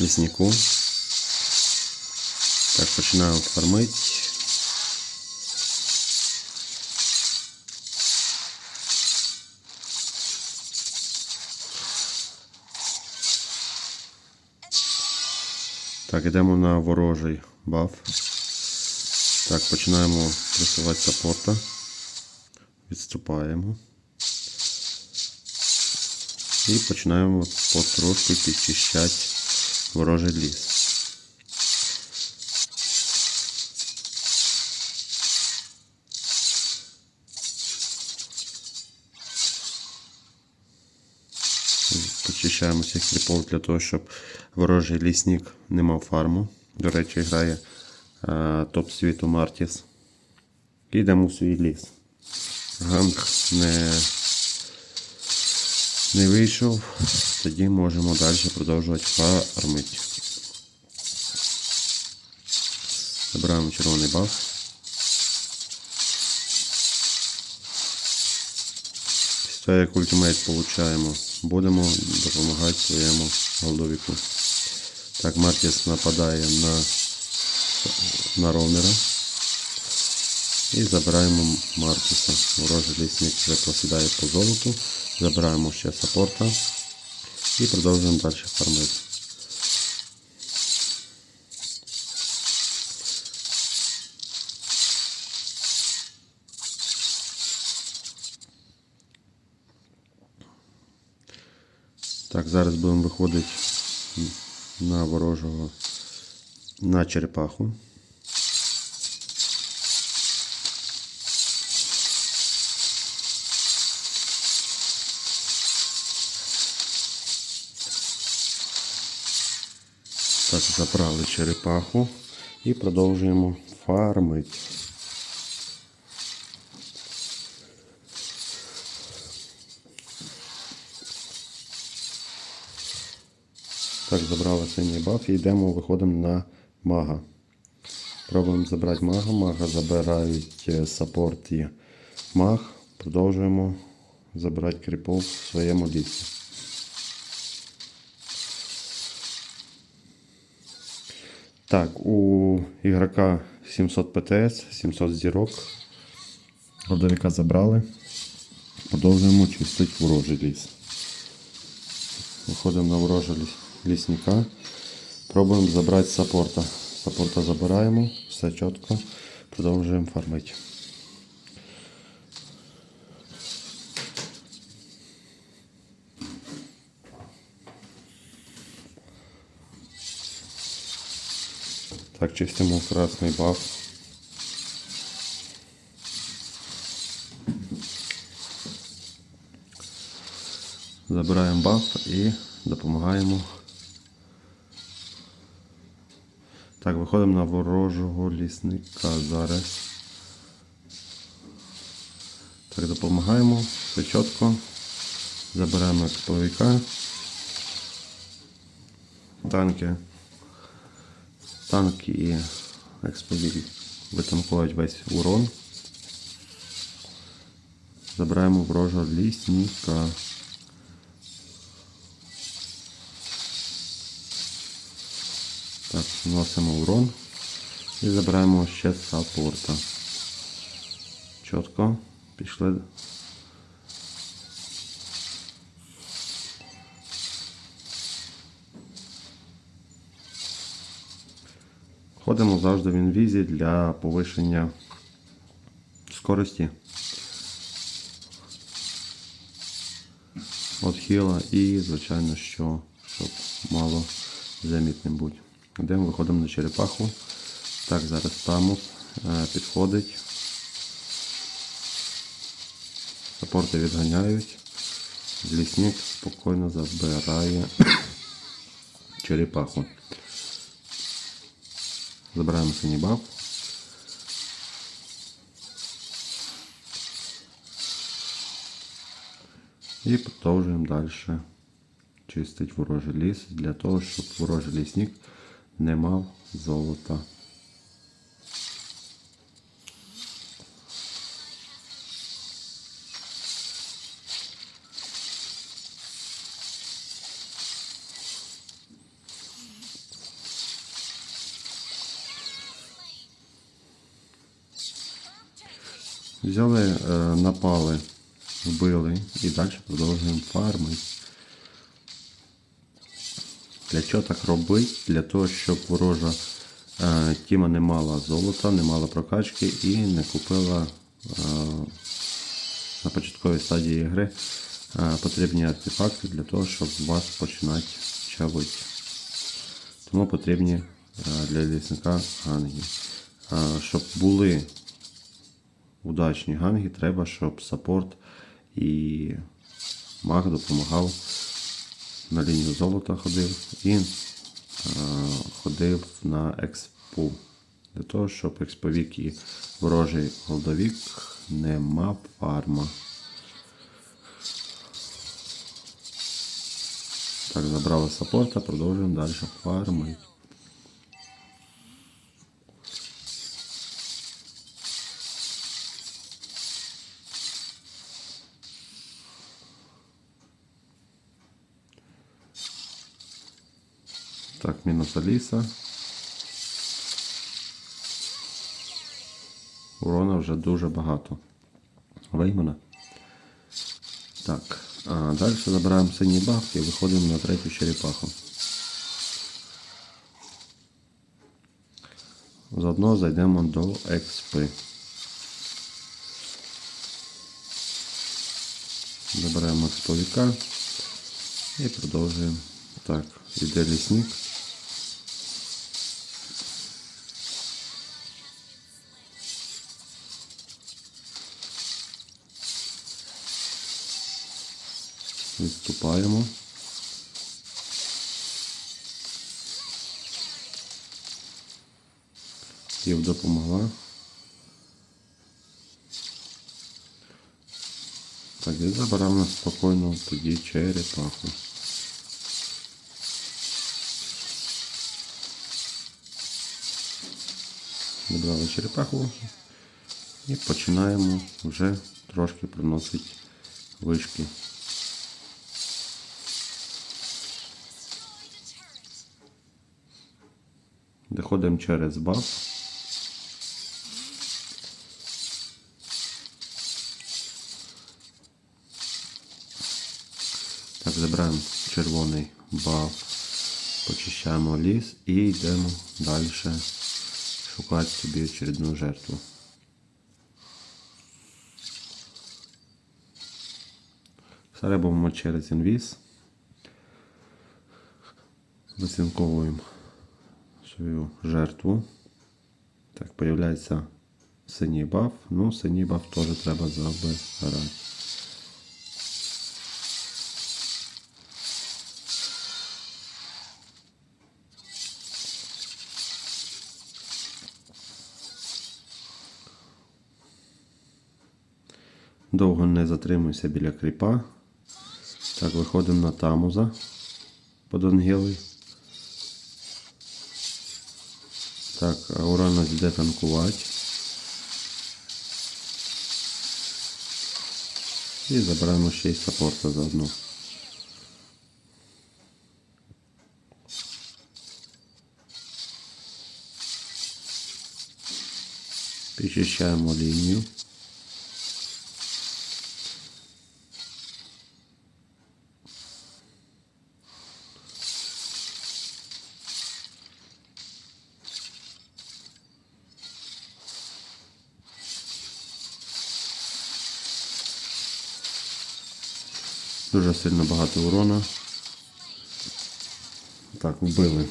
ліснику. Так, починаємо фармити. Так, йдемо на ворожий баф. Так, починаємо пресувати саппорта. Відступаємо. І починаємо потрошку підчищати ворожий ліс. Почищаємо всіх кріпов для того, щоб ворожий лісник не мав фарму. До речі, грає е, топ світу Мартіс. Йдемо в свій ліс. Ганг не, не вийшов, тоді можемо далі продовжувати фармити. Забираємо червоний баф. Після як ультимейт получаємо, будемо допомагати своєму голдовіку. Так, Мартіс нападає на, на ровнера. І забираємо Мартіса. Ворожий лісник вже просідає по золоту. Забираємо ще саппорта. І продовжуємо далі фармити. Так, зараз будемо виходити на ворожого на черепаху. Так, забрали черепаху і продовжуємо фармити. Так, забрали синій баф і йдемо, виходимо на мага. Пробуємо забрати мага. Мага забирають е, саппорт і маг. Продовжуємо забирати кріпов в своєму лісі. Так, у ігрока 700 ПТС, 700 зірок. Годовика забрали. Продовжуємо чистити ворожий ліс. Виходимо на ворожий ліс, лісника. Пробуємо забрати саппорта. Саппорта забираємо, все чітко. Продовжуємо фармити. Так, чистимо красний баф. Забираємо баф і допомагаємо. Так, виходимо на ворожого лісника зараз. Так, допомагаємо, все чітко. Забираємо експловіка. Танки. Танки і експловік витанкують весь урон. Забираємо ворожого лісника. Так, вносимо урон і забираємо ще саппорта. Чітко пішли. Ходимо завжди в інвізі для повищення скорості. отхіла і, звичайно, що щоб мало замітним бути. Йдемо, виходимо на черепаху. Так, зараз Тамус е, підходить. Саппорти відганяють. Лісник спокійно забирає черепаху. Забираємо синій баф. І продовжуємо далі чистити ворожий ліс для того, щоб ворожий лісник не мав золота. Взяли, е, напали, вбили і далі продовжуємо фармити. Для чого так робити? Для того, щоб ворожа е, тіма не мала золота, не мала прокачки і не купила е, на початковій стадії гри потрібні артефакти для того, щоб вас починати чавити. Тому потрібні для лісника ганги. Щоб були удачні ганги, треба, щоб саппорт і маг допомагав на лінію золота ходив і е, ходив на експу. Для того, щоб експовік і ворожий голдовік не мав фарма. Так, забрали саппорта, продовжуємо далі фармити. Так, мінус Аліса. Урона вже дуже багато. Виймана. Так, а далі забираємо синій баф і виходимо на третю черепаху. Заодно зайдемо до експи. Забираємо експовіка і продовжуємо. Так, іде лісник. Відступаємо. Єв допомогла. Так, і забираємо спокійно тоді черепаху. Забрали черепаху і починаємо вже трошки приносити вишки. Доходимо через баф. Так, забираємо червоний баф, почищаємо ліс і йдемо далі шукати собі очередну жертву. Все через інвіз. Висінковуємо свою жертву. Так, появляється синій баф. Ну, синій баф теж треба забирати. Довго не затримуйся біля кріпа. Так, виходимо на тамуза подангілий. Так, Аура нас йде танкувати. І забираємо ще й саппорта заодно. Причищаємо лінію. Дуже сильно багато урона. Так, вбили